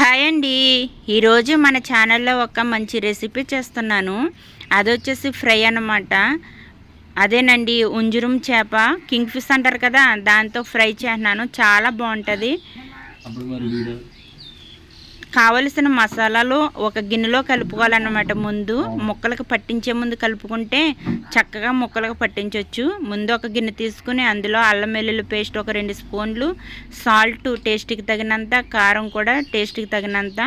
Hi అండి. ఈరోజు మన ఛానల్లో ఒక మంచి రెసిపీ చేస్తున్నాను. అది వచ్చేసి ఫ్రై అన్నమాట. అదేనండి ఉంజురం చేప కింగ్ ఫిష్ అంటారు కదా దాంతో ఫ్రై చేస్తున్నాను. చాలా బాగుంటుంది. కావలసిన మసాలాలు ఒక గిన్నెలో కలుపుకోవాలన్నమాట. ముందు ముక్కలకు పట్టించే ముందు కలుపుకుంటే చక్కగా ముక్కలకు పట్టించవచ్చు ముందు ఒక గిన్నె తీసుకుని అందులో అల్లం వెల్లుల్లి పేస్ట్ ఒక రెండు స్పూన్లు సాల్ట్ టేస్ట్కి తగినంత కారం కూడా టేస్ట్కి తగినంత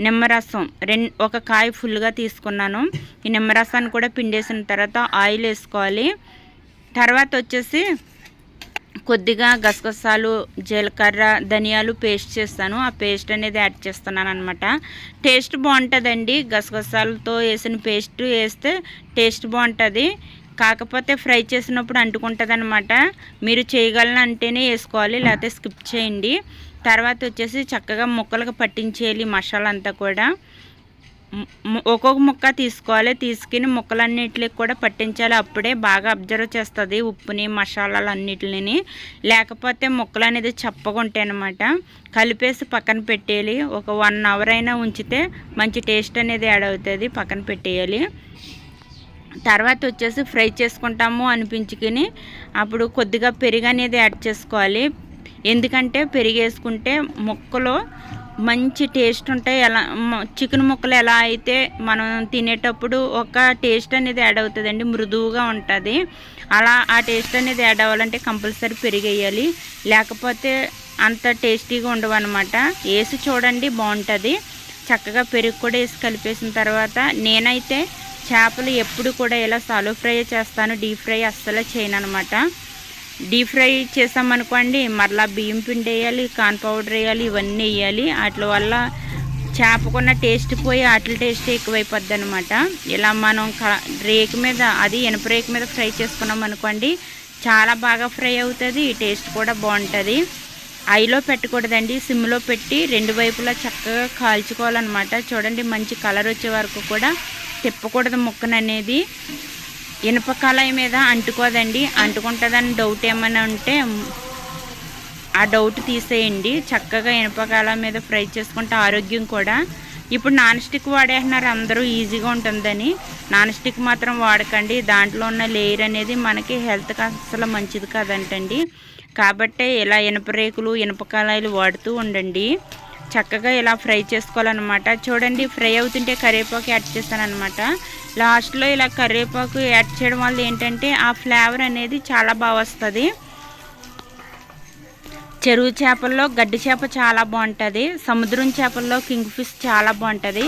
నిమ్మరసం రెండు ఒక కాయ ఫుల్గా తీసుకున్నాను. ఈ నిమ్మరసాన్ని కూడా పిండేసిన తర్వాత ఆయిల్ వేసుకోవాలి. తర్వాత వచ్చేసి కొద్దిగా గసగసాలు జీలకర్ర ధనియాలు పేస్ట్ చేస్తాను. ఆ పేస్ట్ అనేది యాడ్ చేస్తున్నాను అనమాట టేస్ట్ బాగుంటుందండి. గసగసాలతో వేసిన పేస్ట్ వేస్తే టేస్ట్ బాగుంటుంది. కాకపోతే ఫ్రై చేసినప్పుడు అంటుకుంటుంది అనమాట మీరు చేయగలనంటేనే వేసుకోవాలి లేకపోతే స్కిప్ చేయండి. తర్వాత వచ్చేసి చక్కగా ముక్కలకు పట్టించేయాలి మసాలా అంతా కూడా. ఒక్కొక్క ముక్క తీసుకోవాలి. తీసుకుని ముక్కలన్నిటికి కూడా పట్టించాలి. అప్పుడే బాగా అబ్జర్వ్ చేస్తుంది ఉప్పుని మసాలాలు అన్నిటిని లేకపోతే ముక్కలు అనేది చప్పగా ఉంటాయి కలిపేసి పక్కన పెట్టేయాలి. ఒక వన్ అవర్ అయినా ఉంచితే మంచి టేస్ట్ అనేది యాడ్ అవుతుంది. పక్కన పెట్టేయాలి. తర్వాత వచ్చేసి ఫ్రై చేసుకుంటాము అనిపించుకుని అప్పుడు కొద్దిగా పెరుగు అనేది యాడ్ చేసుకోవాలి. ఎందుకంటే పెరిగేసుకుంటే ముక్కలు మంచి టేస్ట్ ఉంటాయి. ఎలా చికెన్ ముక్కలు ఎలా అయితే మనం తినేటప్పుడు ఒక టేస్ట్ అనేది యాడ్ అవుతుందండి. మృదువుగా ఉంటుంది. అలా ఆ టేస్ట్ అనేది యాడ్ అవ్వాలంటే కంపల్సరీ పెరిగేయాలి. లేకపోతే అంత టేస్టీగా ఉండవు అనమాట వేసి చూడండి బాగుంటుంది. చక్కగా పెరుగు కూడా వేసి కలిపేసిన తర్వాత నేనైతే చేపలు ఎప్పుడు కూడా ఇలా సాలో ఫ్రై చేస్తాను. డీప్ ఫ్రై అస్సలు చేయను అనమాట డీప్ ఫ్రై చేసామనుకోండి మరలా బియ్యం పిండి వేయాలి కార్న్ పౌడర్ వేయాలి ఇవన్నీ వేయాలి. వాటి వల్ల చేపకున్న టేస్ట్ పోయి వాటి టేస్ట్ ఎక్కువైపోద్ది అనమాట ఇలా మనం రేక్ రేకు మీద అది ఇనుప రేకు మీద ఫ్రై చేసుకున్నాం అనుకోండి చాలా బాగా ఫ్రై అవుతుంది టేస్ట్ కూడా బాగుంటుంది. ఐలో పెట్టకూడదండి సిమ్లో పెట్టి రెండు వైపులా చక్కగా కాల్చుకోవాలన్నమాట. చూడండి మంచి కలర్ వచ్చే వరకు కూడా తిప్పకూడదు ముక్కను అనేది ఇనుప కళాయి మీద అంటుకోదండి. అంటుకుంటుందని డౌట్ ఏమైనా ఉంటే ఆ డౌట్ తీసేయండి. చక్కగా ఇనుప కళాయి మీద ఫ్రై చేసుకుంటే ఆరోగ్యం కూడా. ఇప్పుడు నాన్ స్టిక్ వాడేస్తున్నారు. అందరూ ఈజీగా ఉంటుందని. నాన్ స్టిక్ మాత్రం వాడకండి. దాంట్లో ఉన్న లేయర్ అనేది మనకి హెల్త్కి అసలు మంచిది కాదంటండి. కాబట్టి ఇలా ఇనుప రేకులు ఇనుప కళాయిలు వాడుతూ ఉండండి. చక్కగా ఇలా ఫ్రై చేసుకోవాలన్నమాట. చూడండి ఫ్రై అవుతుంటే కరివేపాకు యాడ్ చేస్తానమాట లాస్ట్లో ఇలా కరివేపాకు యాడ్ చేయడం వల్ల ఏంటంటే ఆ ఫ్లేవర్ అనేది చాలా బాగా వస్తుంది. చెరువు చేపల్లో గడ్డి చేప చాలా బాగుంటుంది. సముద్రం చేపల్లో కింగ్ ఫిష్ చాలా బాగుంటుంది.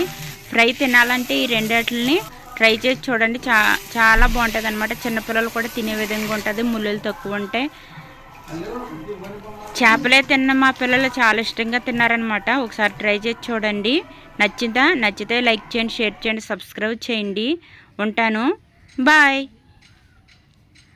ఫ్రై తినాలంటే ఈ రెండిటిని ట్రై చేసి చూడండి. చా చాలా బాగుంటుంది అనమాట చిన్నపిల్లలు కూడా తినే విధంగా ఉంటుంది. ముళ్ళులు తక్కువ ఉంటాయి. చేపలే తిన్న మా పిల్లలు చాలా ఇష్టంగా తిన్నారనమాట ఒకసారి ట్రై చేసి చూడండి. నచ్చిందా? నచ్చితే లైక్ చేయండి షేర్ చేయండి సబ్స్క్రైబ్ చేయండి. ఉంటాను. బాయ్.